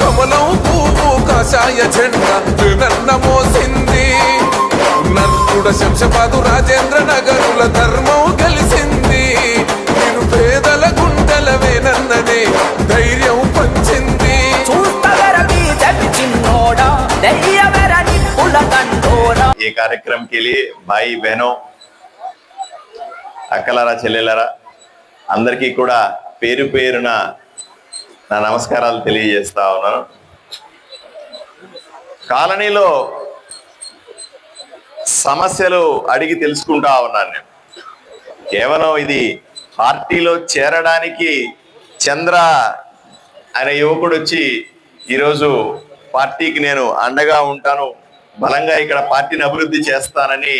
కమలం పువ్వు కాషాయ జెండా వెన్న మోసింది. నర్తుడ శంషపాదు రాజేంద్ర నగరుల ధర్మం కలిసింది నేను పేదల గుండెల వేనన్ననే ధైర్యం పంచింది. ఈ కార్యక్రమం కెలి బాయి బెనో అక్కలారా చెల్లెలరా అందరికీ కూడా పేరు పేరున నా నమస్కారాలు తెలియజేస్తా ఉన్నాను కాలనీలో సమస్యలు అడిగి తెలుసుకుంటా ఉన్నాను నేను. కేవలం ఇది పార్టీలో చేరడానికి చంద్ర అనే యువకుడు వచ్చి ఈరోజు పార్టీకి నేను అండగా ఉంటాను బలంగా ఇక్కడ పార్టీని అభివృద్ధి చేస్తానని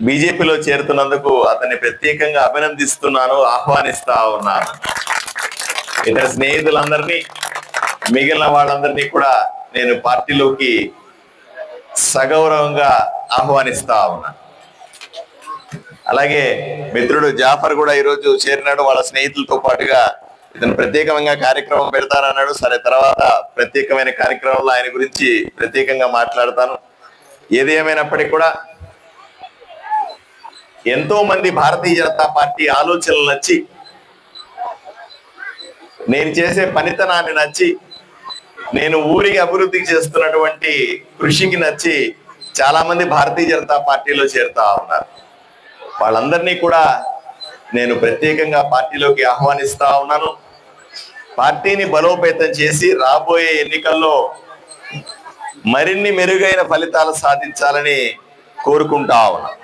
బీజేపీలో చేరుతున్నందుకు అతన్ని ప్రత్యేకంగా అభినందిస్తున్నాను ఆహ్వానిస్తా ఉన్నాను. ఇతర స్నేహితులందరినీ మిగిలిన వాళ్ళందరినీ కూడా నేను పార్టీలోకి సగౌరవంగా ఆహ్వానిస్తా ఉన్నాను అలాగే మిత్రుడు జాఫర్ కూడా ఈరోజు చేరినాడు. వాళ్ళ స్నేహితులతో పాటుగా ఇతను ప్రత్యేకంగా కార్యక్రమం పెడతానన్నాడు. సరే తర్వాత ప్రత్యేకమైన కార్యక్రమంలో ఆయన గురించి ప్రత్యేకంగా మాట్లాడతాను. ఏది ఏమైనప్పటికీ కూడా ఎంతో మంది భారతీయ జనతా పార్టీ ఆలోచనలు నచ్చి నేను చేసే పనితనాన్ని నచ్చి నేను ఊరికి అభివృద్ధికి చేస్తున్నటువంటి కృషికి నచ్చి చాలా మంది భారతీయ జనతా పార్టీలో చేరుతా ఉన్నారు వాళ్ళందరినీ కూడా నేను ప్రత్యేకంగా పార్టీలోకి ఆహ్వానిస్తా ఉన్నాను పార్టీని బలోపేతం చేసి రాబోయే ఎన్నికల్లో మరిన్ని మెరుగైన ఫలితాలు సాధించాలని కోరుకుంటా ఉన్నాను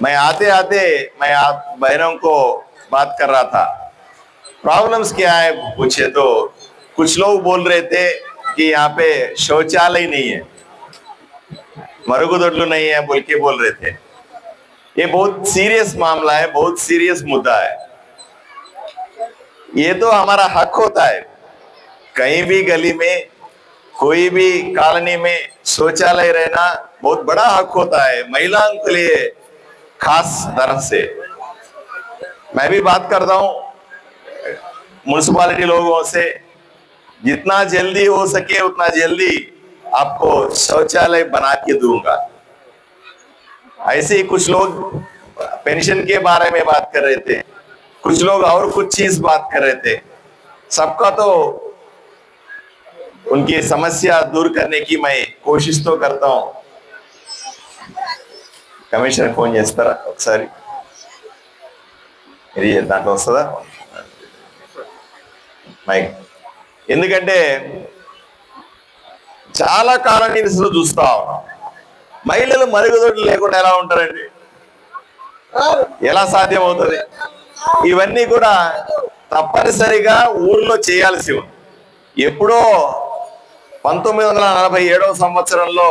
मैं आते आते मैं आप बहनों को बात कर रहा था। प्रॉब्लम्स क्या है, पूछे तो कुछ लोग बोल रहे थे कि यहाँ पे शौचालय नहीं है। मरुगुदొడ్లు नहीं है बोल के बोल रहे थे। ये बहुत सीरियस मामला है, बहुत सीरियस मुद्दा है। ये तो हमारा हक होता है। कहीं भी गली में, कोई भी कॉलोनी में शौचालय रहना बहुत बड़ा हक होता है, महिलाओं के लिए खास तरह से। मैं भी बात करता हूं म्यूनसिपालिटी लोगों से जितना जल्दी हो सके उतना जल्दी आपको शौचालय बना के दूंगा ऐसे ही कुछ लोग पेंशन के बारे में बात कर रहे थे कुछ लोग और कुछ चीज बात कर रहे थे सबका तो उनकी समस्या दूर करने की मैं कोशिश तो करता हूं కమిషనర్ ఫోన్ చేస్తారా ఒకసారి ఇది దాంట్లో వస్తుందా? మైక్ ఎందుకంటే చాలా కాలనీస్లో చూస్తా. మహిళలు మరుగుదొడ్లు లేకుండా ఎలా ఉంటారండి? ఎలా సాధ్యం అవుతుంది ఇవన్నీ కూడా తప్పనిసరిగా ఊర్లో చేయాల్సి ఉంది ఎప్పుడో పంతొమ్మిది వందల నలభై ఏడవ సంవత్సరంలో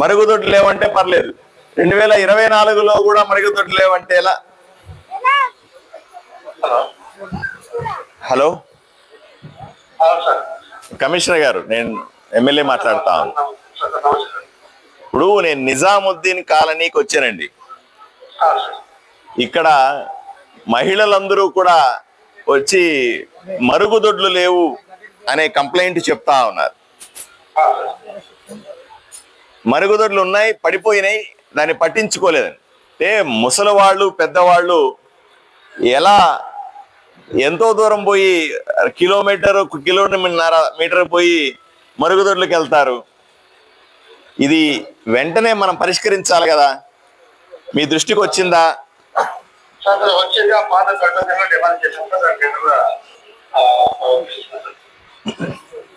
మరుగుదొడ్లు లేవంటే పర్లేదు. రెండు వేల ఇరవై నాలుగులో కూడా మరుగుదొడ్లు లేవంటే ఎలా? హలో? కమిషనర్ గారు నేను ఎమ్మెల్యే మాట్లాడతా ఇప్పుడు నేను నిజాముద్దీన్ కాలనీకి వచ్చానండి. ఇక్కడ మహిళలందరూ కూడా వచ్చి మరుగుదొడ్లు లేవు అనే కంప్లైంట్ చెప్తా ఉన్నారు. మరుగుదొడ్లు ఉన్నాయి పడిపోయినాయి దాన్ని పట్టించుకోలేదని అంటే ముసలి వాళ్ళు పెద్దవాళ్ళు ఎలా ఎంతో దూరం పోయి కిలోమీటర్ కిలోమీటర్ మీటర్ పోయి మరుగుదొడ్లకు వెళ్తారు. ఇది వెంటనే మనం పరిష్కరించాలి కదా? మీ దృష్టికి వచ్చిందా?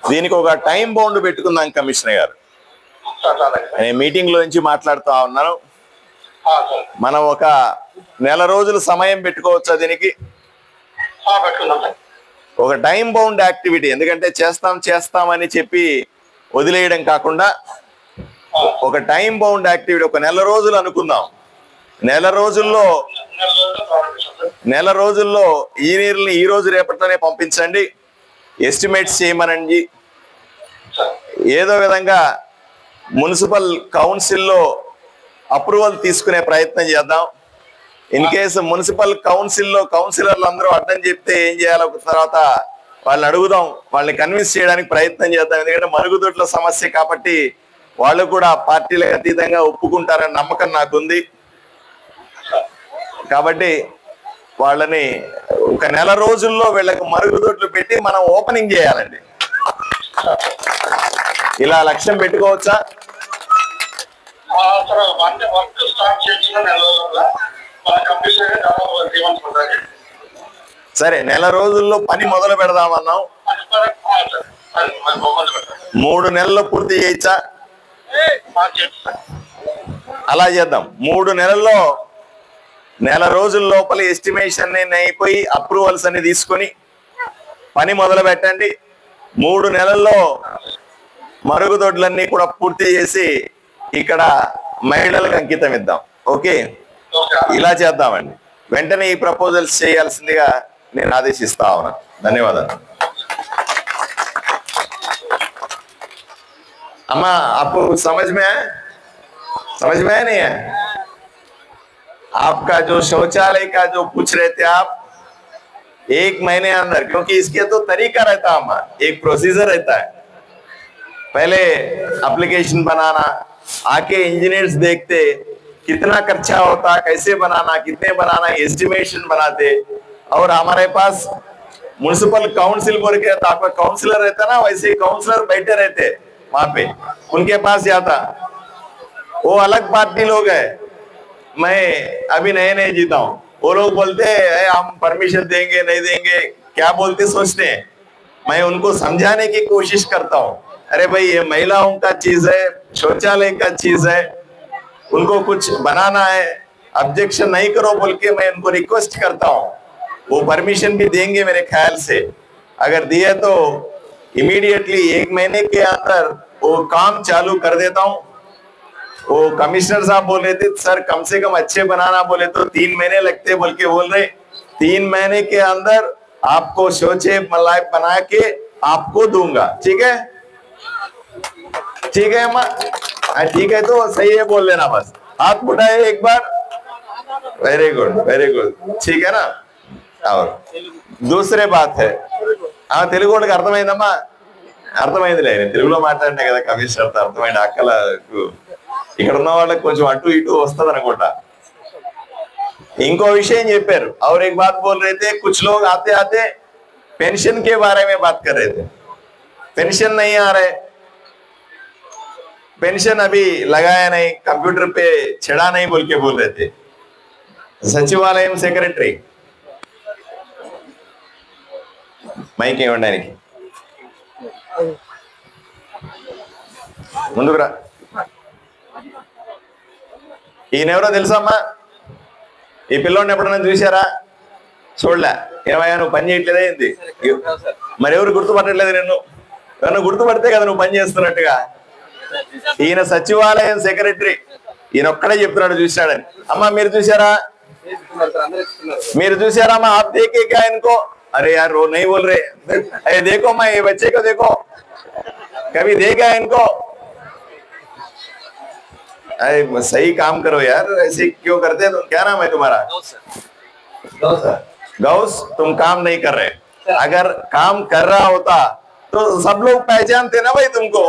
దీనికి ఒక టైం బౌండ్ పెట్టుకుందాం కమిషనర్ గారు. నేను మీటింగ్లో నుంచి మాట్లాడుతా ఉన్నాను. మనం ఒక నెల రోజులు సమయం పెట్టుకోవచ్చా దీనికి? ఒక టైం బౌండ్ యాక్టివిటీ ఎందుకంటే చేస్తాం చేస్తామని చెప్పి వదిలేయడం కాకుండా ఒక టైం బౌండ్ యాక్టివిటీ ఒక నెల రోజులు అనుకుందాం. నెల రోజుల్లో నెల రోజుల్లో ఈ నీరుని ఈ రోజు రేపటిలోనే పంపించండి. ఎస్టిమేట్స్ చేయమనండి. ఏదో విధంగా మున్సిపల్ కౌన్సిల్లో అప్రూవల్ తీసుకునే ప్రయత్నం చేద్దాం. ఇన్ కేసు మున్సిపల్ కౌన్సిల్లో కౌన్సిలర్లు అందరూ అడ్డం చెప్తే ఏం చేయాలో తర్వాత వాళ్ళని అడుగుదాం. వాళ్ళని కన్విన్స్ చేయడానికి ప్రయత్నం చేద్దాం. ఎందుకంటే మరుగుదొడ్ల సమస్య కాబట్టి వాళ్ళు కూడా పార్టీలకు అతీతంగా ఒప్పుకుంటారని నమ్మకం నాకుంది. కాబట్టి వాళ్ళని ఒక నెల రోజుల్లో వీళ్ళకి మరుగుదొడ్లు పెట్టి మనం ఓపెనింగ్ చేయాలండి. ఇలా లక్ష్యం పెట్టుకోవచ్చా? సరే నెల రోజుల్లో పని మొదలు పెడదామన్నాం. మూడు నెలల్లో పూర్తి చేయొచ్చా. అలా చేద్దాం. మూడు నెలల్లో నెల రోజుల లోపల ఎస్టిమేషన్ అయిపోయి అప్రూవల్స్ అన్ని తీసుకొని పని మొదలు పెట్టండి. మూడు నెలల్లో మరుగుదొడ్లన్నీ కూడా పూర్తి చేసి ఇక్కడ మహిళలకు అంకితం ఇద్దాం ఓకే ఓకే ఇలా చేద్దామండి వెంటనే ఈ ప్రపోజల్స్ చేయాల్సిందిగా నేను ఆదేశిస్తా ఉన్నా ధన్యవాదాలు अम्मा आपको कुछ समझ में आया समझ में आया नहीं है आपका जो शौचालय का जो पूछ रहे थे आप एक महीने अंदर क्योंकि इसके तो तरीका रहता है अम्मा एक प्रोसीजर रहता है पहले एप्लीकेशन बनाना, आके इंजीनियर्स देखते कितना खर्चा होता, कैसे बनाना, कितने बनाना एस्टिमेशन बनाते। और हमारे पास म्यूनिसिपल काउंसिल बोल के आपका काउंसलर रहता ना, वैसे काउंसिलर बैठे रहते वहाँ पे। उनके पास जाता। वो अलग पार्टी लोग है। मैं अभी नए नए जीता हूँ। वो लोग बोलते हैं हम परमिशन देंगे, नहीं देंगे, क्या बोलते सोचते हैं? मैं उनको समझाने की कोशिश करता हूँ। अरे भाई, ये महिलाओं का चीज़ है, शौचालय का चीज़ है, उनको कुछ बनाना है। ऑब्जेक्शन नहीं करो बोल के मैं उनको रिक्वेस्ट करता हूँ। वो परमिशन भी देंगे मेरे ख्याल से। अगर दिए तो इमीडिएटली एक महीने के अंदर वो काम चालू कर देता हूँ। वो कमिश्नर साहब बोल रहे थे, सर, कम से कम अच्छे बनाना बोले तो तीन महीने लगते। बोल के बोल रहे, तीन महीने के अंदर आपको शोचे मलाई बना के आपको दूंगा ठीक है ठीक है अम्मा हाँ, ठीक है तो सही है बोल लेना बस हाथ उठाए एक बार वेरी गुड वेरी गुड ठीक है ना और दूसरे बात है ఆ తెలుగు వాళ్ళకి అర్థమైందమ్మా అర్థమైందిలే నేను తెలుగులో మాట్లాడినా కదా కమిషనర్తో అర్థమైంది అక్కలకు ఇక్కడ ఉన్న వాళ్ళకి కొంచెం అటు ఇటు వస్తుంది అనుకుంటా ఇంకో విషయం చెప్పారు और एक बात बोल रहे थे कुछ लोग आते आते पेंशन के बारे में बात कर रहे थे पेंशन नहीं आ रहे पेंशन अभी लगाया नहीं कंप्यूटर पे छेड़ा नहीं बोल के बोल रहे थे సచివాలయం సెక్రటరీ మైక్ ఇవ్వండి ఆయనకి ముందుకు రా ఈయనెవరో తెలుసమ్మా ఈ పిల్లోడిని ఎప్పుడైనా చూసారా చూడలే. ఏమయ్యా నువ్వు పని చేయట్లేదే ఏంది? మరి ఎవరు గుర్తుపట్టలేదు నిన్ను? నన్ను గుర్తుపడితే కదా నువ్వు పని చేస్తున్నట్టుగా? ఈయన సచివాలయం సెక్రటరీ. ఈయన ఒక్కడే చెప్తున్నాడు చూశాడని. అమ్మా మీరు చూసారా మీరు చూసారా అమ్మా ఆప్ ఆయనకో? అరే యార్ రో నై బోల్ రే. అరే దేకో మా ఏ వచ్చేకో దేకో? కవి దేకా ఆయనకో? अरे सही काम करो यार ऐसे क्यों करते तुम? क्या नाम है तुम्हारा? गौस तुम काम नहीं कर रहे। अगर काम कर रहा होता तो सब लोग पहचानते ना भाई तुमको?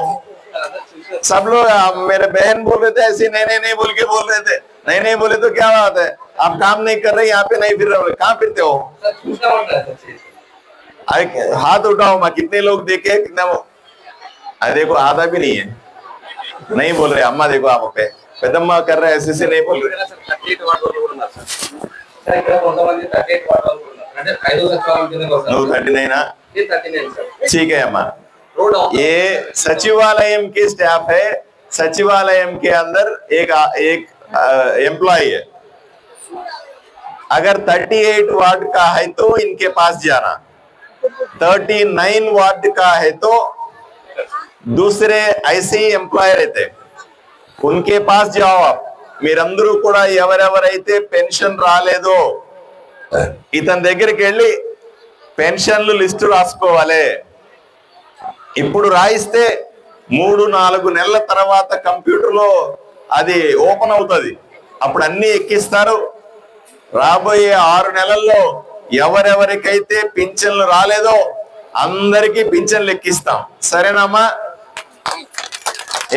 सब लोग मेरे बहन बोल रहे थे ऐसे नहीं नहीं नहीं बोल के बोल रहे थे। नहीं नहीं बोले तो क्या बात है? आप काम नहीं कर रहे यहाँ पे नहीं फिर रहे कहाँ फिरते हो? हाथ उठाओ मैं कितने लोग देखे कितना अरे देखो आधा भी नहीं है। नहीं बोल रहे अम्मा देखो आप पे पेदम्मा कर रहे ऐसे से नहीं बोल रहे సార్ ఇక్కడ కొంతమంది థర్టీ ఎయిట్ వాటర్ అంటే ఐదు లక్షల ఉంటుంది నువ్వు థర్టీ నైనా థర్టీ నైన్ సార్ ठीक है अम्मा रोड ये सचिवालय के स्टाफ है सचिवालय के अंदर एक एक एम्प्लॉय है अगर 38 वार्ड का है तो इनके पास जाना 39 वार्ड का है तो दूसरे ऐसे ही ఎంప్లాయ్ रहते उनके पास जाओ आप మీరందరూ కూడా ఎవరెవరైతే పెన్షన్ రాలేదో ఇతని దగ్గరికి వెళ్ళి పెన్షన్లు లిస్టు రాసుకోవాలి ఇప్పుడు రాయిస్తే మూడు నాలుగు నెలల తర్వాత కంప్యూటర్ లో అది ఓపెన్ అవుతుంది అప్పుడు అన్ని ఎక్కిస్తారు రాబోయే ఆరు నెలల్లో ఎవరెవరికైతే పింఛన్లు రాలేదో అందరికీ పింఛన్లు ఎక్కిస్తాం సరేనమ్మా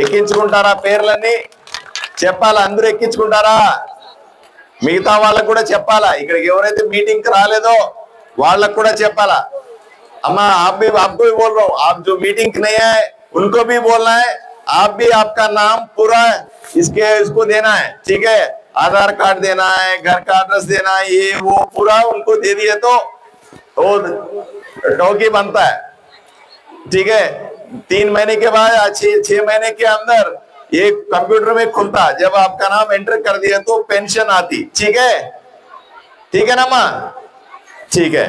ఎక్కించుకుంటారా పేర్లన్నీ చెప్పాలా అందరూ ఎక్కించుకుంటారా మిగతా వాళ్ళకు కూడా చెప్పాలా ఇక్కడికి ఎవరైతే మీటింగ్ కి రాలేదో వాళ్ళకు కూడా చెప్పాలా अम्मा आप भी आपको भी बोल रहा हूँ आप जो मीटिंग नहीं है उनको भी बोलना है आप भी आपका नाम पूरा इसके इसको देना है ठीक है आधार कार्ड देना है घर का एड्रेस देना है ये वो पूरा उनको दे दिए तो वो टोकी बनता है ठीक है तीन महीने के बाद या छह छह महीने के अंदर ये कंप्यूटर में खुलता जब आपका नाम एंटर कर दिया तो पेंशन आती ठीक है ठीक है ना माँ ठीक है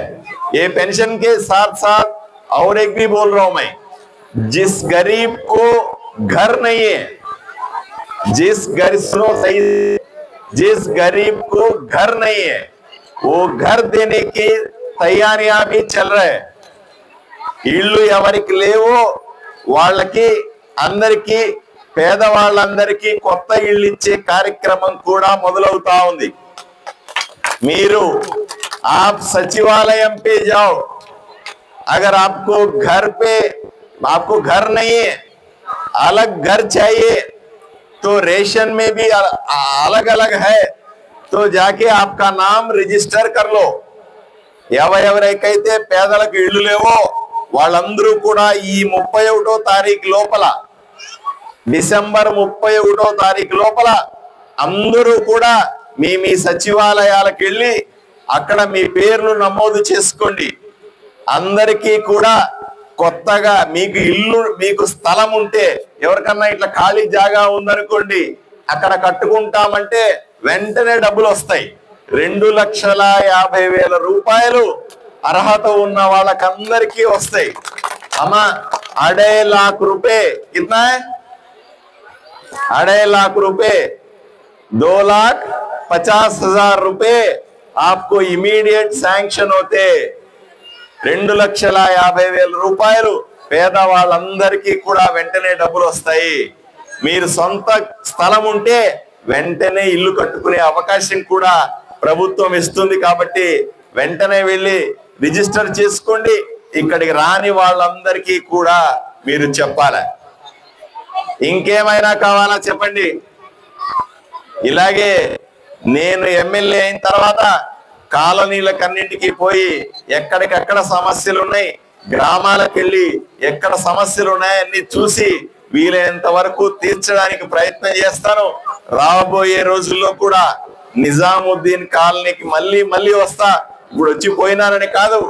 ये पेंशन के साथ साथ और एक भी बोल रहा हूं मैं जिस गरीब को घर नहीं है जिस गरीब सुनो सही जिस गरीब को घर नहीं है वो घर देने की तैयारियां भी चल रहे हैं ఇళ్ళు ఎవరికి లేవో వాళ్ళకి అందరికి పేదవాళ్ళందరికీ కొత్త ఇళ్ళు ఇచ్చే కార్యక్రమం కూడా మొదలవుతా ఉంది మీరు आप सचिवालय पे जाओ अगर आपको घर पे आपको घर नहीं है अलग घर चाहिए तो रेशन में भी अलग अलग है तो जाके आपका नाम రిజిస్టర్ कर लो ఎవరెవరికైతే పేదలకు ఇళ్ళు లేవో వాళ్ళందరూ కూడా ఈ ముప్పై ఒకటో తారీఖు లోపల డిసెంబర్ ముప్పై ఒకటో తారీఖు లోపల అందరూ కూడా మీ మీ సచివాలయాలకు వెళ్ళి అక్కడ మీ పేర్లు నమోదు చేసుకోండి. అందరికీ కూడా కొత్తగా మీకు ఇల్లు మీకు స్థలం ఉంటే ఎవరికన్నా ఇట్లా ఖాళీ జాగా ఉందనుకోండి అక్కడ కట్టుకుంటామంటే వెంటనే డబ్బులు వస్తాయి. రెండు లక్షల యాభై వేల రూపాయలు అర్హత ఉన్న వాళ్ళకందరికీ వస్తాయి. అమ్మా అడే లాక్ రూపే. కింద? అడే లాఖ రూపే. దో లాఖ పచాస్ హజార్ రూపే. रुपए ఇమీడియట్ శాంక్షన్ అవుతే రెండు లక్షల యాభై వేల రూపాయలు పేదవాళ్ళందరికీ కూడా వెంటనే డబ్బులు వస్తాయి. మీరు సొంత స్థలం ఉంటే వెంటనే ఇల్లు కట్టుకునే అవకాశం కూడా ప్రభుత్వం ఇస్తుంది కాబట్టి వెంటనే వెళ్ళి రిజిస్టర్ చేసుకోండి. ఇక్కడికి రాని వాళ్ళందరికీ కూడా మీరు చెప్పాలి. ఇంకేమైనా కావాలా చెప్పండి? ఇలాగే నేను ఎమ్మెల్యే అయిన తర్వాత కాలనీలకన్నింటికి పోయి ఎక్కడికెక్కడ సమస్యలు ఉన్నాయి గ్రామాలకు వెళ్ళి ఎక్కడ సమస్యలు ఉన్నాయని చూసి వీలైనంత వరకు తీర్చడానికి ప్రయత్నం చేస్తాను. రాబోయే రోజుల్లో కూడా నిజాముద్దీన్ కాలనీకి మళ్ళీ మళ్ళీ వస్తా. ఇప్పుడు వచ్చి పోయినారని కాదు.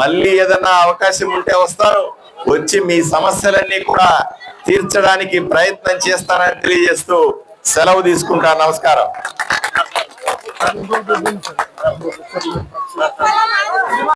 మళ్ళీ ఏదైనా అవకాశం ఉంటే వస్తారు. వచ్చి మీ సమస్యలన్నీ కూడా తీర్చడానికి ప్రయత్నం చేస్తానని తెలియజేస్తూ సెలవు తీసుకుంటా. నమస్కారం.